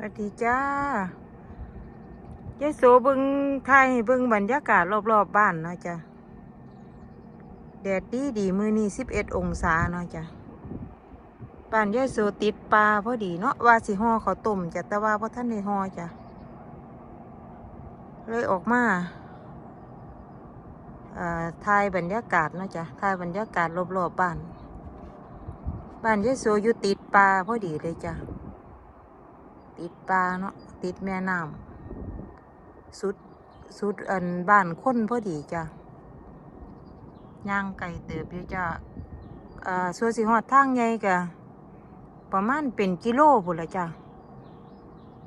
สวัสดีจ้ายายโสบิงไทยบิงบรรยากาศรอบๆบบ้านเนาะจ้ะแดดดีดีมือนี้สิบเอ็ดองศาเนาะจ้ะบ้านยายโสติดปลาพอดีเนาะว่าสิห่อข้าต้มจ้ะแต่ว่าพอท่านได้ห่อจ้ะเลยออกมาอ่าถ่ายบรรยากาศเนาะจ้ะถ่ายบรรยากาศรอบๆบบ้าน บ้านยายโสอยู่ติดปลาพอดีเลยจ้ะ ติดปลาเนาะติดแม่น้ำสุดสุดอันบ้านคนพอดีจ้ะย่างไก่เติบอยู่จ้ะอ่าส่วนสิหอดทางใหญ่กะประมาณเป็นกิโลพุ่นละจ้ะ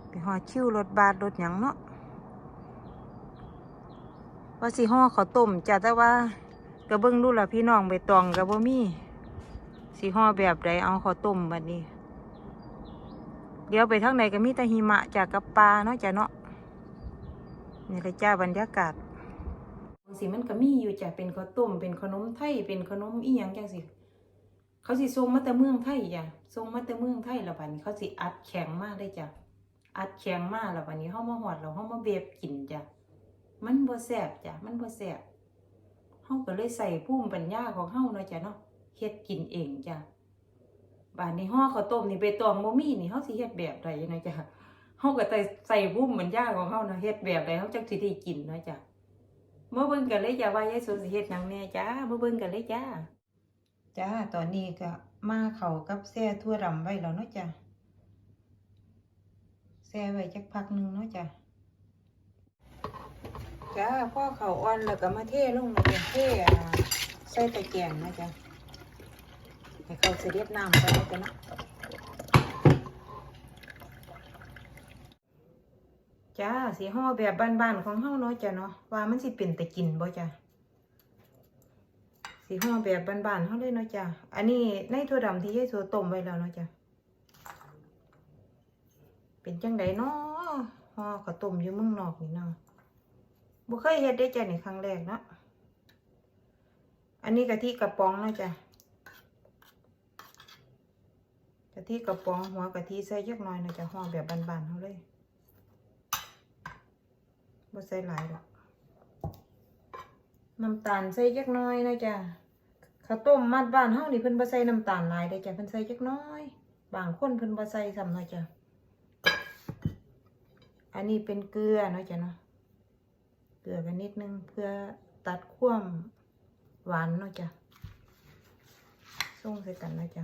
ไปหอดชิวรถบาสรถหยังเนาะว่าสิห่อเขาต้มจ้ะแต่ว่ากระเบื้องดูละพี่น้องใบตองกระบ่มีสิห่อแบบใดเอาข้าต้มบัดนี้ เดี๋ยวไปทางไหนก็มีแต่หิมะจากกับปลาเนาะจ้ะเนาะนี่เลยจ้าบรรยากาศสิมันก็มีอยู่จ้ะเป็นข้าวต้มเป็นขนมไทยเป็นขนมอีหยังจังสิเขาสิส่งมาแต่เมืองไทยจ้ะส่งมาแต่เมืองไทยล้วบัดนี้เขาสิอัดแข็งมากเลยจ้ะอัดแข็งมากล้วบัดนี้เฮามาหอดแล้วเฮามาเบบกินจ้ะมันบ่แซ่บจ้ะมันบ่แซ่บเฮาก็เลยใส่ภูมิปัญญาของเฮาเนาะจ้ะเนาะเฮ็ดกินเองจ้ะ บ้านนี้ห่อข้าวต้มนี่ใบตองบ่มีนี่เฮาสิเฮ็ดแบบใดนะจ๊ะเฮาก็ใส่ใส่บุ้มเหมือนย่าของเฮานะเฮ็ดแบบใดเฮาจักสิได้กินนะจ๊ะมาเบิ่งกันเลยจ้ะว่ายายสูสิเฮ็ดหยังแน่จ้ามาเบิ่งกันเลยจ้าจ้าตอนนี้ก็มาเข้ากับแซ่ทั่วดำไว้แล้วเนาะจ้ะแซ่ไว้จักพักหนึงเนาะจ้ะจ้าพอเขาอ่อนแล้วก็มาเทลงมาเป็นเทอ่าใส่ตะแกรงนะจ๊ะ ให้เขาเสด็จน้ำไปแล้วกันเนาะจ้าสีห่อแบบบ้านๆของเฮาเนาะจ้ะเนาะว่ามันสิเป็นแต่กินบ่จ้ะสีห่อแบบบ้านๆเฮาเลยเนาะจ้ะอันนี้ในถั่วดำที่ยายโสต้มไว้แล้วเนาะจ้ะเป็นจังไดเนาะห่อข้าวต้มอยู่เมืองนอกนี่เนาะบ่เคยเฮ็ดได้จ้ะนี่ครั้งแรกเนาะอันนี้กะทิกระป๋องเนาะจ้ะ กะทิกระป๋องหัวกะทิใส่ยักหน่อยนะจะห่อแบบบานๆเขาเลยบ่ใส่หลายดอกน้ำตาลใส่ยักหน้อยนะจ๊ะข้าวต้มมัดบ้านเฮานี่เพิ่นบ่ใส่น้ำตาลหลายเด้จ้ะเพิ่นใส่ยักน้อย บางคนเพิ่นบ่ใส่ซ้ำนาะจ้ะอันนี้เป็นเกลือนาะจ้ะเนาะเกลือกันนิดนึงเพื่อตัดความหวานเนาะจ้ะส่งใส่กันนะจ๊ะ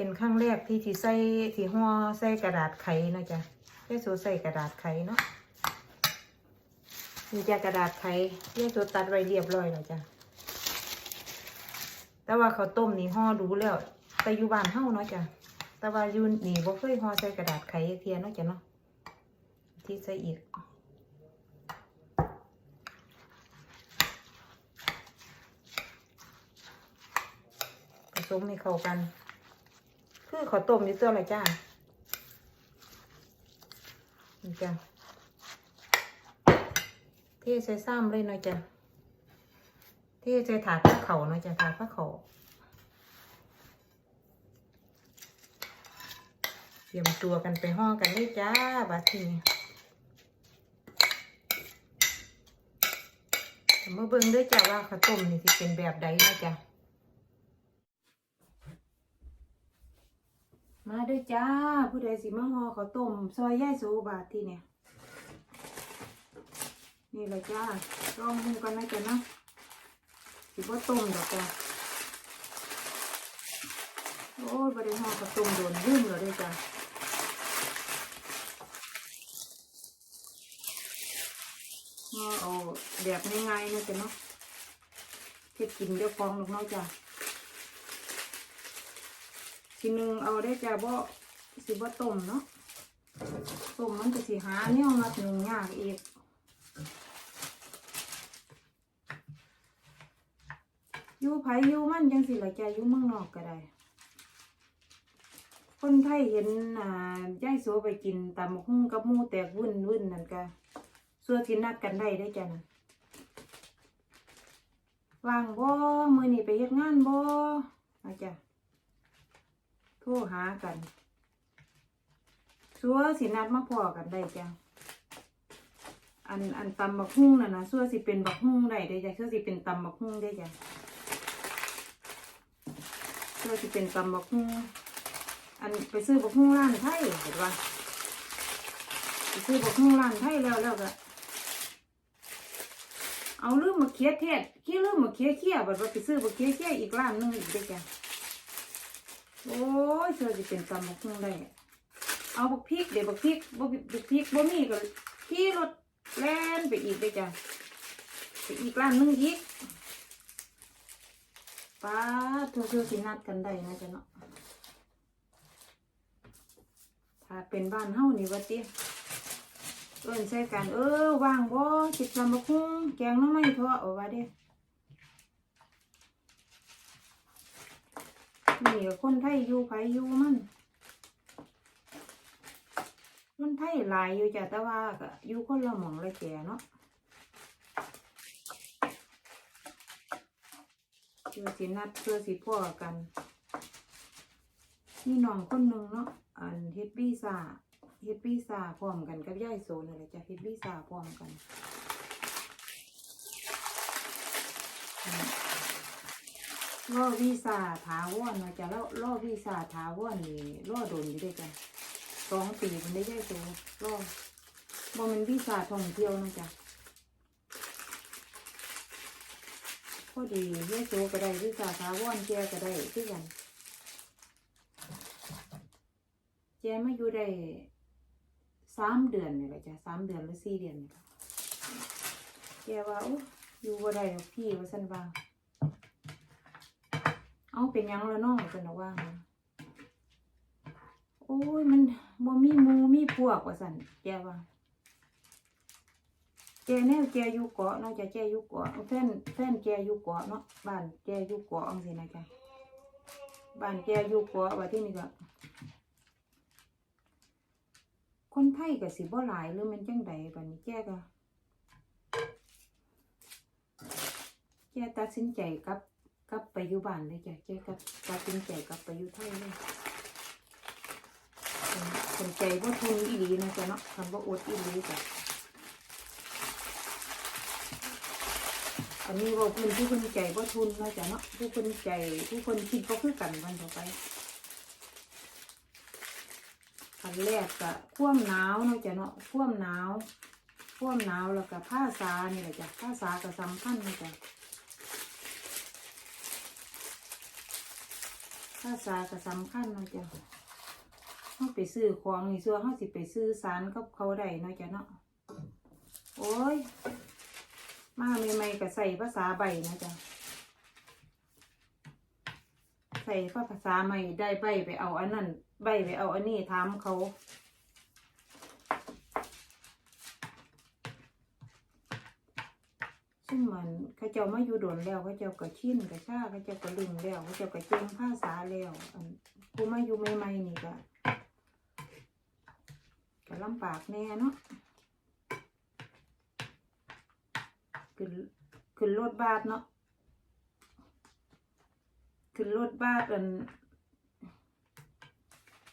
เป็นครั้งแรกที่ที่ใส่ที่ห่อใส่กระดาษไขนาะจ้ะยายโสใส่กระดาษไขเนาะมีจะกระดาษไขยายโสตัดไว้เรียบร้อยแล้วจ้ะแต่ว่าเขาต้มนี่ห่อดูแล้วแต่อยู่บ้านเฮาเนาะจ้ะแต่ว่ายู่นี่บ่เคยห่อใส่กระดาษไขเทียเนาะจ้ะเนาะที่ใส่อีกผสมให้เข้ากัน คือขอต้มอยู่ตัวเลยจ้านี่จ้ะเทใส่ซ้ำเลยหน่อยจ้ะเทใส่ถาดผ้าเขาหน่อยจ้ะถาดผ้าเขาเตรียมตัวกันไปห้องกันเลยจ้าบัดทีนี้มาเบิ่งด้วยจ้ะว่าข้าวต้มนี่สิเป็นแบบใดนะจ้ะ มาด้วยจ้า ผู้ใดสิมาห่อข้าวต้มซอยย่ายสูบาทที่เนี่ย นี่เลยจ้าลองดูกันนะจ๊ะนะสิบ่ต้มดอกจ้ะโอ้ยบ่ได้ห่อข้าต้มโดนลืมแล้วเด้วยจ้ะห่อเอาแบบง่ายๆนะจ๊ะเนาะเฮ็ดกินเดี๋ยวฟองลูกน้อยจ้ะ ทีหนึงเอาได้จ้าบ่สิบ่ต้มเนาะต้มมันจะสิหาเนี่ยมาถึงยากอีกอยู่ไผอยู่มันจังสิละจ้าอยู่เมืองนอกก็ได้ คนไทยเห็นอ่ายายโสไปกินตำบักหุ่งกับมูแตกวุ่นวุ่นนั่นก็ส่วนที่นัดกันได้ได้อจ้ะนะวางบ่มือนี้ไปเฮ็ดงานบ่อาจ้ะร หากันซัวสินัดมาพอกันได้จ้ะอันอันตำบักฮุ่งน่ะนะซัวสิเป็นบักฮุ่งได้ได้จ้ะซัวสิเป็นตำบักฮุ่งได้จ้ะซัวสิเป็นตำบักฮุ่งอันไปซื้อบักฮุ่งร้านไทยเห็นปะไปซื้อบักฮุ่งร้านไทยแล้วแล้วก็เอาลืมมาเคียเทศขี้ลืมมาเคียเคี้ยบัดว่าไปซื้อบักเคี้ยเคี้ยอีกร้านนึงอีกได้จ้ะ โอ้ยเธอจะเป็นตำบักหุ่งได้ เอาบักพริกเดี๋ยวบักพริกบักบักพริกบ่มีก็ขี่รถแล่นไปอีกได้จ้ะไปอีกร้านนึงอีกป้าเธอเธอสินัดกันได้นะจ๊ะเนาะถ้าเป็นบ้านเฮานี่ว่าติเอิ้นใส่กันเออว่างบ่สิตำบักหุ่งแกงน้ำไม้ทอดเอาไว่าเด้ นี่คนไทยอยู่ไผอยู่มันคนไทยหลายอยู่จ้ะแต่ว่าก็อยู่คนละหม่องละแก่เนาะเพื่อสินัดเพื่อสิพ่อกันนี่น้องคนหนึ่งเนาะอันเฮ็ดวีซ่าเฮ็ดวีซ่าพร้อมกันกับยายโซนี่แหละจ้ะเฮ็ดวีซ่าพร้อมกันอ ล่อวีซ่าถาวรมาจะล่อล่อวีซ่าถาวรนี่ล่อโดนอยู่ด้วยกันสองปีมันได้ได้ตัวล่อบ่มันวีซ่าท่องเที่ยวนะจ๊ะพอดียายโซก็ได้วีซ่าถาวรแกก็ได้ที่กันแกมาอยู่ได้สามเดือนนี่แหละจ้ะสามเดือนหรือสี่เดือนนี่แกว่าโอ้อยู่บ่ได้พี่ว่าสันว่า เอาเป็นยังและน้องกันนะว่าโอ้ยมันบ่มีมูมีพวกว่าสันแกว่าแกแนวแกอยู่เกาะนาะจะแกอยู่เกาะแฟนแฟนแกอยู่เกาะเนาะบ้านแกอยู่เกาะอังสินะจ๊ะบ้านแกอยู่เกาะว่าที่นี่ก็คนไทยก็สิบ่หลายหรือมันจังใดบัดนี้แกก็แกตัดสินใจกับ กับไปอยู่บ้านเลยจ้ะแกกลับตัดสินใจกับไปอยู่ไทยเลยสนใจว่าทุนอีหลีนะจ๊ะเนาะคำว่าอดอีหลีจ้ะอันนี้ว่าคนผู้คนใจว่าทุนนะจ๊ะเนาะผู้คนใจผู้คนคิดก็คือกันวันต่อไปอันแรกก็ความหนาวนะจ๊ะเนาะความหนาวความหนาวแล้วก็ผ้าสานี่แหละจ้ะผ้าสาก็สำคัญนะจ๊ะ ภาษาก็สำคัญเนาะจ้ะเขาไปซื้อของนี่ซัวเขาสิไปซื้อสารกับเขาได้เนาะจ้ะเนาะ โอ้ย มาใหม่ๆก็ใส่ภาษาใบนะจ๊ะใส่ภาษาใหม่ได้ใบไปเอาอันนั้นใบไปเอาอันนี้ถามเขา ซึ่งมันเขาเจ้ามาอยู่โดนแล้วเขาเจ้าก็ชินก็ชาเขาเจ้าก็ลืมแล้วเขาเจ้าก็เจงภาษาแล้วผู้มาอยู่ใหม่ๆนี่ก็ก็ลำบากแน่เนาะขึ้นขึ้นรถบัสเนาะขึ้นรถบัสอัน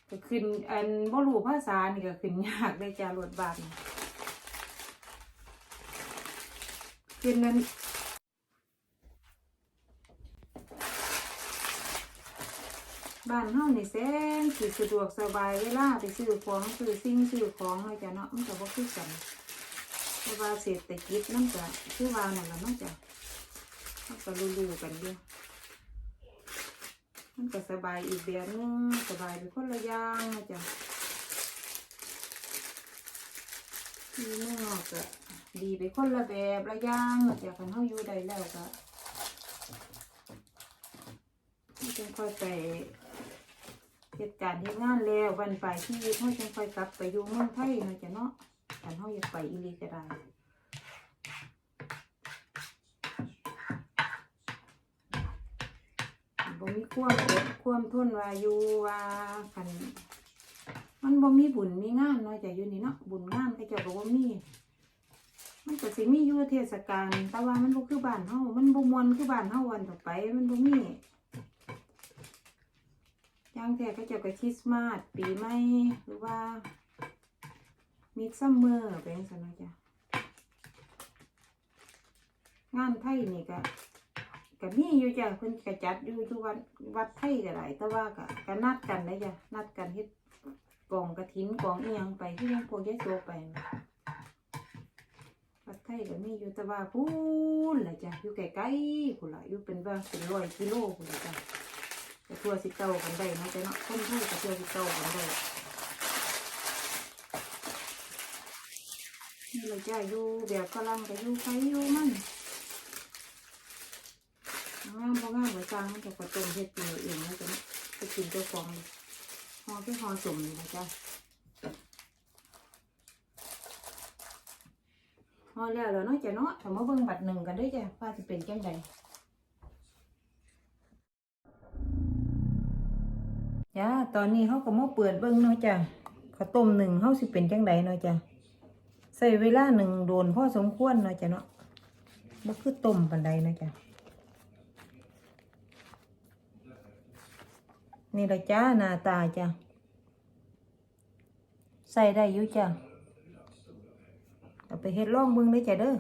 ก็ขึ้นอันบ่รู้ภาษานี่ก็ขึ้นยากเลยจ้ารถบัสนี่เป็นนั้น บ้านเฮานี่แสนสิสะดวกสบายเวลาไปซื้อของซื้อสิ่งซื้อของเลยจ้ะเนาะมันก็บ่คือกันเพราะว่าเศรษฐกิจมันก็คือว่านั่นล่ะเนาะจ้ะมันก็รู้ๆกันอยู่มันก็สบายอีกแบบนึงสบายไปคนละอย่างนะจ้ะที่เมืองนอกก็ดีไปคนละแบบละอย่างนะจากคันเฮาอยู่ได้แล้วก็จังค่อยไป เหตุการณ์ที่งานแล้ววันไปที่เฮาจังค่อยกลับไปอยู่เมืองไทยเนาะจ้ะเนาะคันเฮาอยากไปอีหลีก็ได้บ่มีความอดความทนว่าอยู่ว่าคันมันบ่มีบุญมีงานเนาะจ้ะอยู่นี่เนาะบุญงานเขาเจ้าก็บ่มี มันก็สิมีอยู่เทศกาลแต่ว่ามันบ่คือบ้านเฮามันบ่มวนคือบ้านเฮาวันต่อไปมันบ่มีางแท้ก็เจ้าก็คริสต์มาสปีใหม่หรือว่ามิดซัมเมอร์ไปจังซั่นเนะจ้ะงานไทยนี่ก็ก็มีอยู่จ้ะเพิ่นก็จัดอยู่ทุกวันวัดไทยก็ได้แต่ว่าก็ก็นัดกันได้จ้ะนัดกันเฮ็ดกองกระถินกองเอียงไปที่ยังพวกยายโซไปวัดไทยก็มีอยู่แต่ว่าพูนละจ้ะอยู่ไกลๆพุ่นละอยู่เป็นว่าเป็นร้อยกิโลพุ่นละจ้ะ ก็ทั่วสิเต้ากันได้นะแต่เนาะคนไทยก็ทั่วสิเต้ากันได้นี่เราจะอยู่แบบฝรั่งก็อยู่ไผอยู่มันงามบ่งามบ่สร้างมันจะกระต้มเฮ็ดกินเองแล้วจ้ะเนาะไปกินเจ้าของห่อคือห่อสมนี่นะจ๊ะห่อแล้วแล้วเนาะจ้ะเนาะถ้ามาเบิ่งบัตรหนึ่งกันด้วยจ้ะว่าสิเป็นจังได จ้าตอนนี้เขาก็มาเปิดเบิ่งเนาะจ้ะข้าวต้มหนึ่งเขาสิเป็นจังไดเนาะจ้ะใส่เวลาหนึ่งโดนพ่อสมควรเนาะจ้ะเนาะบ่คือต้มปันใดเนาะจ้ะนี่ละจ้าหน้าตาจ้ะใส่ได้อยู่จ้ะเอาไปเฮ็ดลองเบิ่งเลยจ้ะเด้อ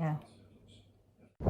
จ้ะ